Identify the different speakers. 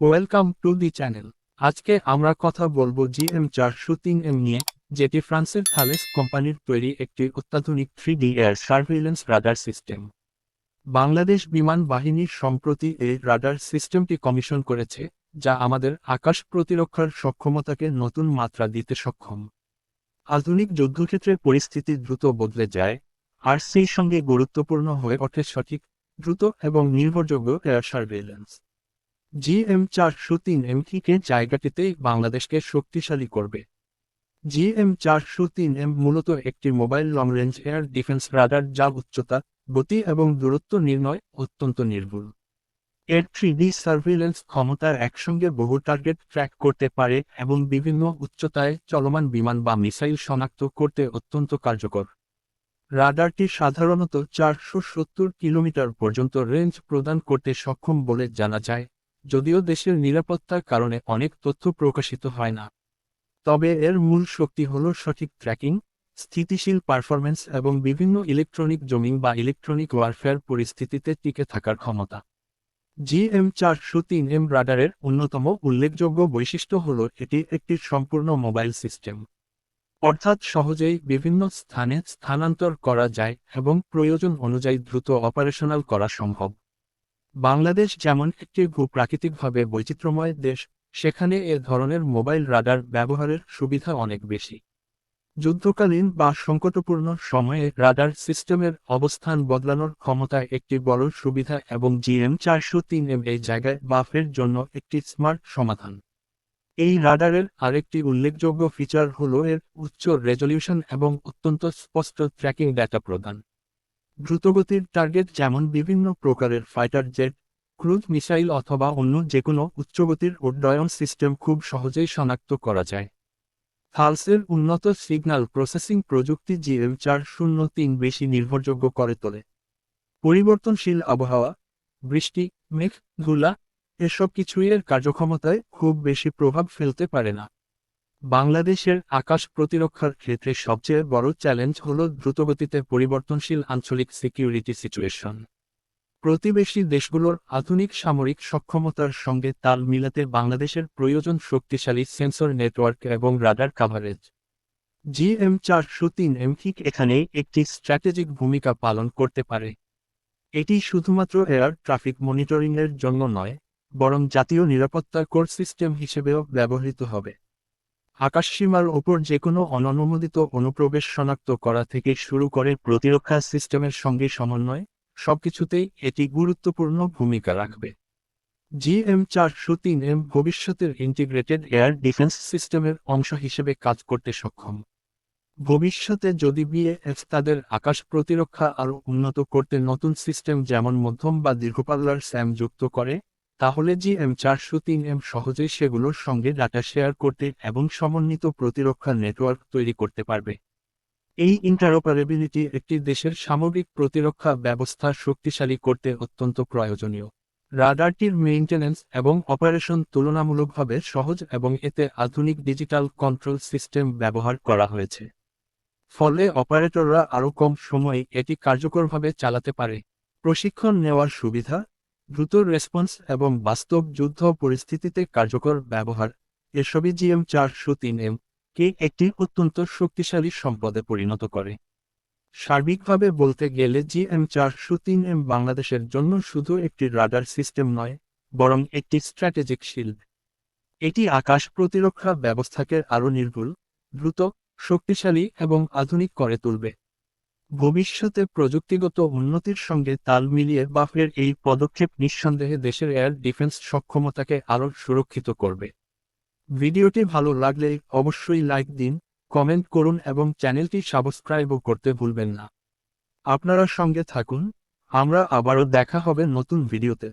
Speaker 1: Welcome to the channel আজকে আমরা কথা বলব জিএম চারশো তিন এম নিয়ে, যেটি ফ্রান্সের থালেস কোম্পানির তৈরি একটি অত্যাধুনিক three D air surveillance radar system. Bangladesh বিমান বাহিনীর সম্প্রতি এই রাডার সিস্টেমটি কমিশন করেছে, যা আমাদের আকাশ প্রতিরক্ষার সক্ষমতাকে নতুন মাত্রা দিতে সক্ষম। আধুনিক যুদ্ধক্ষেত্রে পরিস্থিতি দ্রুত বদলে যায়, আর সেই সঙ্গে গুরুত্বপূর্ণ হয়ে ওঠে সঠিক, দ্রুত এবং নির্ভরযোগ্য এয়ার সার্ভেইলেন্স জিএম চারশো তিন এমটিকে জায়গাটিতেই বাংলাদেশকে শক্তিশালী করবে। জিএম চারশো তিন এম মূলত একটি mobile long range air defence radar যা উচ্চতা, গতি এবং দূরত্ব নির্ণয় অত্যন্ত নির্ভুল। এর থ্রি সার্ভিলেন্স ক্ষমতার একসঙ্গে বহু টার্গেট ট্র্যাক করতে পারে এবং বিভিন্ন উচ্চতায় চলমান বিমান বা মিসাইল শনাক্ত করতে অত্যন্ত কার্যকর। রাডারটি সাধারণত চারশো সত্তর কিলোমিটার পর্যন্ত রেঞ্জ প্রদান করতে সক্ষম বলে জানা যায়। যদিও দেশের নিরাপত্তার কারণে অনেক তথ্য প্রকাশিত হয় না। তবে এর মূল শক্তি হল সঠিক ট্র্যাকিং, স্থিতিশীল পারফরম্যান্স এবং বিভিন্ন ইলেকট্রনিক জমিং বা ইলেকট্রনিক ওয়ারফেয়ার পরিস্থিতিতে টিকে থাকার ক্ষমতা। জিএম চারশো তিন এম রাডারের অন্যতম উল্লেখযোগ্য বৈশিষ্ট্য হল এটি একটি সম্পূর্ণ মোবাইল সিস্টেম। অর্থাৎ সহজেই বিভিন্ন স্থানে স্থানান্তর করা যায় এবং প্রয়োজন অনুযায়ী দ্রুত অপারেশনাল করা সম্ভব। বাংলাদেশ যেমন একটি ভূপ্রাকৃতিকভাবে বৈচিত্র্যময় দেশ, সেখানে এ ধরনের মোবাইল রাডার ব্যবহারের সুবিধা অনেক বেশি। যুদ্ধকালীন বা সংকটপূর্ণ সময়ে রাডার সিস্টেমের অবস্থান বদলানোর ক্ষমতা একটি বড় সুবিধা এবং জিএম চারশো তিন এম এই জায়গায় বাফের জন্য একটি স্মার্ট সমাধান। এই রাডারের আরেকটি উল্লেখযোগ্য ফিচার হল এর উচ্চ রেজলিউশন এবং অত্যন্ত স্পষ্ট ট্র্যাকিং ডেটা প্রদান। দ্রুতগতির টার্গেট যেমন বিভিন্ন প্রকারের ফাইটার জেট ক্রুজ মিসাইল অথবা অন্য যেকোনো উচ্চগতির উড্ডয়ন সিস্টেম খুব সহজেই শনাক্ত করা যায়। থালসের উন্নত সিগন্যাল প্রসেসিং প্রযুক্তি জিএম চার শূন্য তিন বেশি নির্ভরযোগ্য করে তোলে। পরিবর্তনশীল আবহাওয়া, বৃষ্টি, মেঘ, ধুলা, এসব কিছুই এর কার্যক্ষমতায় খুব বেশি প্রভাব ফেলতে পারে না। বাংলাদেশের আকাশ প্রতিরক্ষার ক্ষেত্রে সবচেয়ে বড় চ্যালেঞ্জ হল দ্রুতগতিতে পরিবর্তনশীল আঞ্চলিক সিকিউরিটি সিচুয়েশন। প্রতিবেশী দেশগুলোর আধুনিক সামরিক সক্ষমতার সঙ্গে তাল মিলাতে বাংলাদেশের প্রয়োজন শক্তিশালী সেন্সর নেটওয়ার্ক এবং রাডার কাভারেজ। জিএম চারশো তিন এম ঠিক এখানে একটি স্ট্র্যাটেজিক ভূমিকা পালন করতে পারে। এটি শুধুমাত্র এয়ার ট্রাফিক মনিটরিংয়ের জন্য নয়, বরং জাতীয় নিরাপত্তা কোর সিস্টেম হিসেবেও ব্যবহৃত হবে। আকাশসীমার ওপর যে কোনো অননুমোদিত অনুপ্রবেশ শনাক্ত করা থেকে শুরু করে প্রতিরক্ষা সিস্টেমের সঙ্গে সমন্বয়, সবকিছুতেই এটি গুরুত্বপূর্ণ ভূমিকা রাখবে। জি জিএম চারশো তিন এম ভবিষ্যতের ইন্টিগ্রেটেড এয়ার ডিফেন্স সিস্টেমের অংশ হিসেবে কাজ করতে সক্ষম। ভবিষ্যতে যদি বিএএফ তাদের আকাশ প্রতিরক্ষা আরও উন্নত করতে নতুন সিস্টেম যেমন মধ্যম বা দীর্ঘপাল্লার স্যাম যুক্ত করে তাহলে জি এম চারশো তিন এম সহজেই সেগুলোর সঙ্গে ডাটা শেয়ার করতে এবং সমন্বিত প্রতিরক্ষা নেটওয়ার্ক তৈরি করতে পারবে। এই ইন্টারোপারেবিলিটি একটি দেশের সামরিক প্রতিরক্ষা ব্যবস্থা শক্তিশালী করতে অত্যন্ত প্রয়োজনীয়। রাডারটির মেইনটেন্যান্স এবং অপারেশন তুলনামূলকভাবে সহজ এবং এতে আধুনিক ডিজিটাল কন্ট্রোল সিস্টেম ব্যবহার করা হয়েছে। ফলে অপারেটররা আরও কম সময়ে এটি কার্যকরভাবে চালাতে পারে। প্রশিক্ষণ নেওয়ার সুবিধা দ্রুত রেসপন্স এবং বাস্তব যুদ্ধ পরিস্থিতিতে কার্যকর ব্যবহার। এসবই জিএম চারশো তিন এম কে একটি অত্যন্ত শক্তিশালী সম্পদে পরিণত করে। সার্বিকভাবে বলতে গেলে জিএম চারশো তিন এম বাংলাদেশের জন্য শুধু একটি রাডার সিস্টেম নয়, বরং একটি স্ট্র্যাটেজিক শিল্ড। এটি আকাশ প্রতিরক্ষা ব্যবস্থাকে আরও নির্ভুল, দ্রুত, শক্তিশালী এবং আধুনিক করে তুলবে। ভবিষ্যতে প্রযুক্তিগত উন্নতির সঙ্গে তাল মিলিয়ে বাফের এই পদক্ষেপ নিঃসন্দেহে দেশের এয়ার ডিফেন্স সক্ষমতাকে আরও সুরক্ষিত করবে। ভিডিওটি ভালো লাগলে অবশ্যই লাইক দিন, কমেন্ট করুন এবং চ্যানেলটি সাবস্ক্রাইবও করতে ভুলবেন না। আপনারা সঙ্গে থাকুন, আমরা আবারও দেখা হবে নতুন ভিডিওতে।